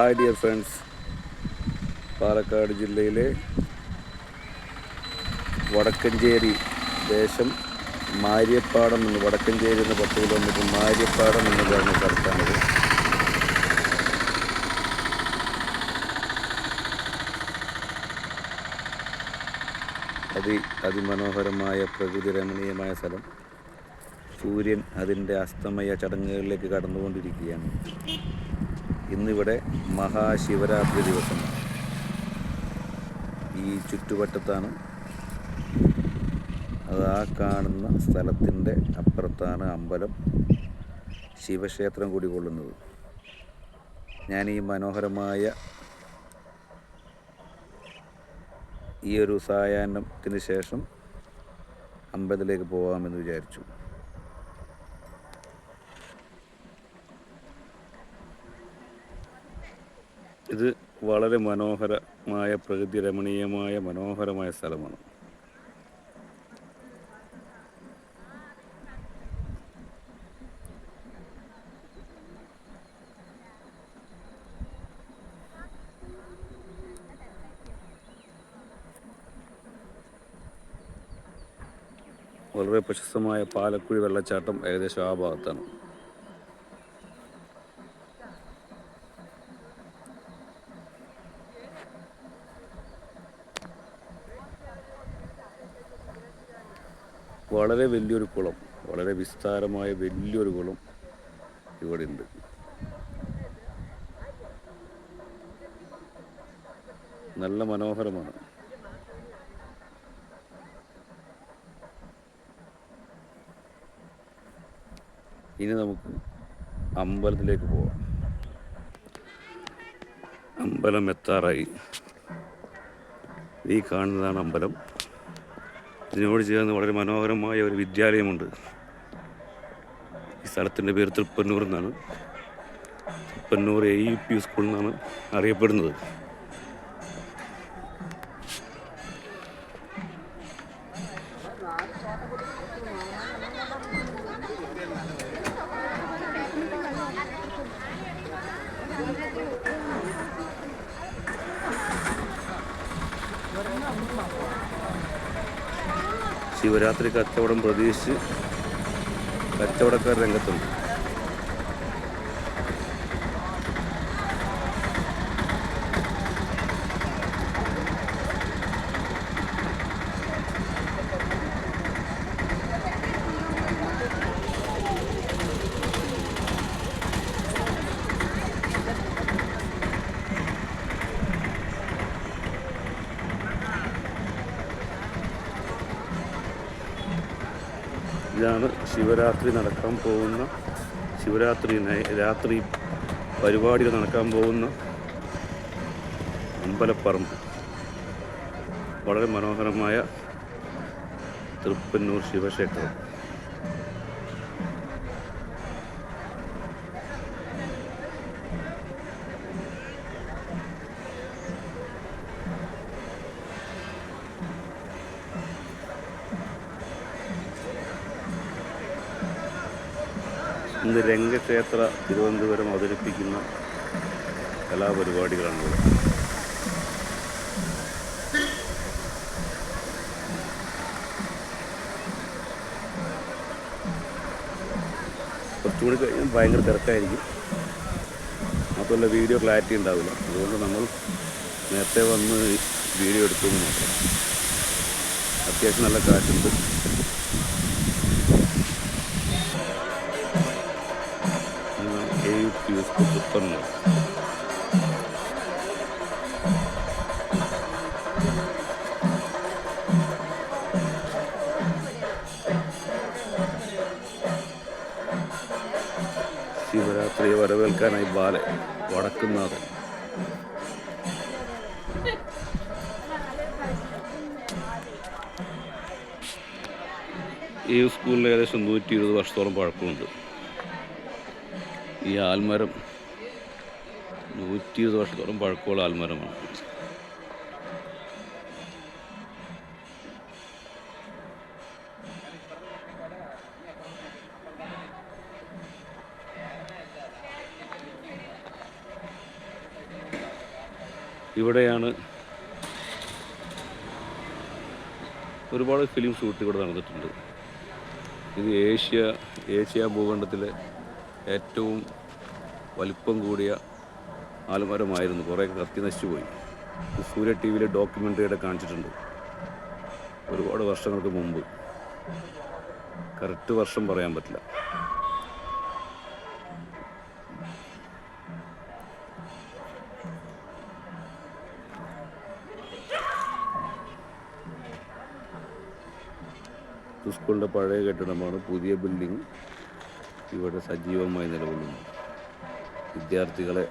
Hi dear friends Palakkad ജില്ലയിലെ വടക്കഞ്ചേരി ദേശം മാര്യപ്പാടം എന്ന് വടക്കഞ്ചേരി എന്ന് പത്ത് കിലോമീറ്റർ മാര്യപ്പാടം എന്ന് പറഞ്ഞ സ്ഥലത്താണിത് അതി അതിമനോഹരമായ പ്രകൃതി രമണീയമായ സ്ഥലം. സൂര്യൻ അതിന്റെ അസ്തമയ ചടങ്ങുകളിലേക്ക് കടന്നുകൊണ്ടിരിക്കുകയാണ്. ഇന്നിവിടെ മഹാശിവരാത്രി ദിവസമാണ് ഈ ചുറ്റുവട്ടത്താണ് അത് ആ കാണുന്ന സ്ഥലത്തിന്റെ അപ്പുറത്താണ് അമ്പലം ശിവക്ഷേത്രം കൂടി കൊള്ളുന്നത്. ഞാൻ ഈ മനോഹരമായ ഈ ഒരു സായാഹ്നത്തിന് ശേഷം അമ്പലത്തിലേക്ക് പോകാമെന്ന് വിചാരിച്ചു. ഇത് വളരെ മനോഹരമായ പ്രകൃതി രമണീയമായ മനോഹരമായ സ്ഥലമാണ്. വളരെ പ്രശസ്തമായ പാലക്കുഴി വെള്ളച്ചാട്ടം ഏകദേശം ആ ഭാഗത്താണ്. വളരെ വലിയൊരു കുളം വളരെ വിസ്താരമായ വലിയൊരു കുളം ഇവിടെ ഉണ്ട് നല്ല മനോഹരമാണ്. ഇനി നമുക്ക് അമ്പലത്തിലേക്ക് പോവാം. അമ്പലം എത്താറായി. ഈ കാണുന്നതാണ് അമ്പലം. ഇതിനോട് ചേർന്ന് വളരെ മനോഹരമായ ഒരു വിദ്യാലയമുണ്ട്. ഈ സ്ഥലത്തിന്റെ പേര് തൃപ്പന്നൂർ എന്നാണ്. Thrippannur A E P school എന്നാണ് അറിയപ്പെടുന്നത്. ശിവരാത്രി കച്ചവടം പ്രതീക്ഷിച്ച് കച്ചവടക്കാർ രംഗത്തുണ്ട്. ഇതാണ് ശിവരാത്രി നടക്കാൻ പോകുന്ന ശിവരാത്രി രാത്രി പരിപാടികൾ നടക്കാൻ പോകുന്ന അമ്പലപ്പറമ്പ്. വളരെ മനോഹരമായ തൃപ്പന്നൂർ ശിവക്ഷേത്രം. ഇന്ന് രംഗക്ഷേത്ര തിരുവനന്തപുരം അവതരിപ്പിക്കുന്ന കലാപരിപാടികളാണ് ഇവിടെ കുറച്ചുകൂടി കഴിഞ്ഞാൽ ഭയങ്കര തിരക്കായിരിക്കും. മാത്രമല്ല വീഡിയോ ക്ലാരിറ്റി ഉണ്ടാവില്ല. അതുകൊണ്ട് നമ്മൾ നേരത്തെ വന്ന് വീഡിയോ എടുത്തു മാത്രം. അത്യാവശ്യം നല്ല കാറ്റുണ്ട്. എ യു പി സ്കൂൾ ശിവരാത്രിയെ വരവേൽക്കാനായി ബാല വടക്കുന്നാഥൻ ഈ സ്കൂളിൽ ഏകദേശം നൂറ്റി ഇരുപത് വർഷത്തോളം പഴക്കമുണ്ട്. ഈ ആൽമരം നൂറ്റി ഇരുപത് വർഷത്തോളം പഴക്കമുള്ള ആൽമരമാണ്. ഇവിടെയാണ് ഒരുപാട് ഫിലിം ഷൂട്ട് ഇവിടെ നടന്നിട്ടുണ്ട്. ഇത് ഏഷ്യ ഏഷ്യ ഭൂഖണ്ഡത്തിലെ ഏറ്റവും വലിപ്പം കൂടിയ ആൽമരമായിരുന്നു. കുറേ കത്തി നശിച്ചു പോയി. സൂര്യ ടി വിയിലെ ഡോക്യുമെന്ററിയുടെ കാണിച്ചിട്ടുണ്ട്. ഒരുപാട് വർഷങ്ങൾക്ക് മുമ്പ്. കറക്റ്റ് വർഷം പറയാൻ പറ്റില്ല. സ്കൂളിന്റെ പഴയ കെട്ടിടമാണ്. പുതിയ ബിൽഡിംഗ്. ഇവിടെ സജീവമായി നിലകൊള്ളുന്നു. വിദ്യാർത്ഥികളെ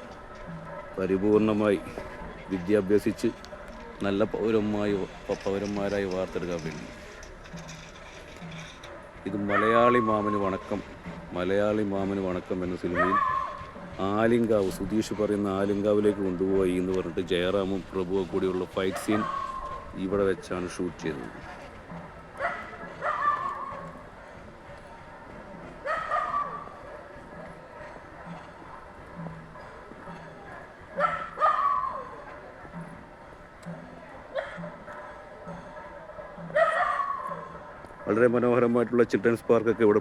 പരിപൂർണമായി വിദ്യാഭ്യസിച്ച് നല്ല പൗരന്മായി പൗരന്മാരായി വാർത്തെടുക്കാൻ വേണ്ടി. ഇത് മലയാളി മാമന് വണക്കം മലയാളി മാമന് വണക്കം എന്ന സിനിമയിൽ ആലിങ്കാവ് സുധീഷ് പറയുന്ന ആലിങ്കാവിലേക്ക് കൊണ്ടുപോയി എന്ന് പറഞ്ഞിട്ട് ജയറാമും പ്രഭുവും കൂടിയുള്ള ഫൈറ്റ് സീൻ ഇവിടെ വെച്ചാണ് ഷൂട്ട് ചെയ്തത്. വളരെ മനോഹരമായിട്ടുള്ള ചിൽഡ്രൻസ് പാർക്കൊക്കെ ഇവിടെ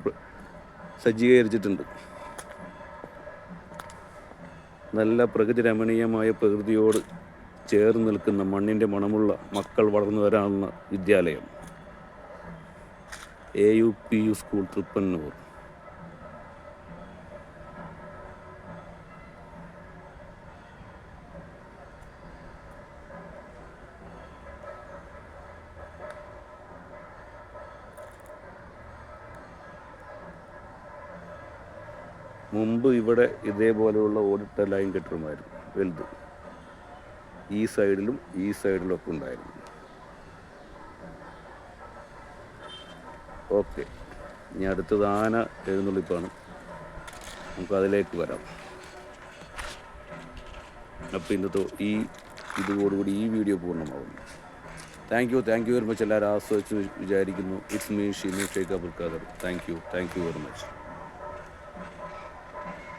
സജ്ജീകരിച്ചിട്ടുണ്ട്. നല്ല പ്രകൃതി രമണീയമായ പ്രകൃതിയോട് ചേർന്ന് നിൽക്കുന്ന മണ്ണിന്റെ മണമുള്ള മക്കൾ വളർന്നു വരാവുന്ന വിദ്യാലയം. A U P U school Thrippannur മുമ്പ് ഇവിടെ ഇതേപോലെയുള്ള ഓടിട്ട ലൈൻ കെട്ടിടമായിരുന്നു വലുത്. ഈ സൈഡിലും ഈ സൈഡിലും ഒക്കെ ഉണ്ടായിരുന്നു. ഓക്കെ ഇനി അടുത്തത് ആന എഴുന്നള്ളിപ്പാണ്. നമുക്ക് അതിലേക്ക് വരാം. അപ്പോൾ ഇന്നത്തെ ഈ ഇതോടുകൂടി ഈ video പൂർണമാകുന്നു. Thank you thank you very much എല്ലാവരും ആസ്വദിച്ച് വിചാരിക്കുന്നു. It's me Shimi Sheikh Abul Khader thank you thank you very much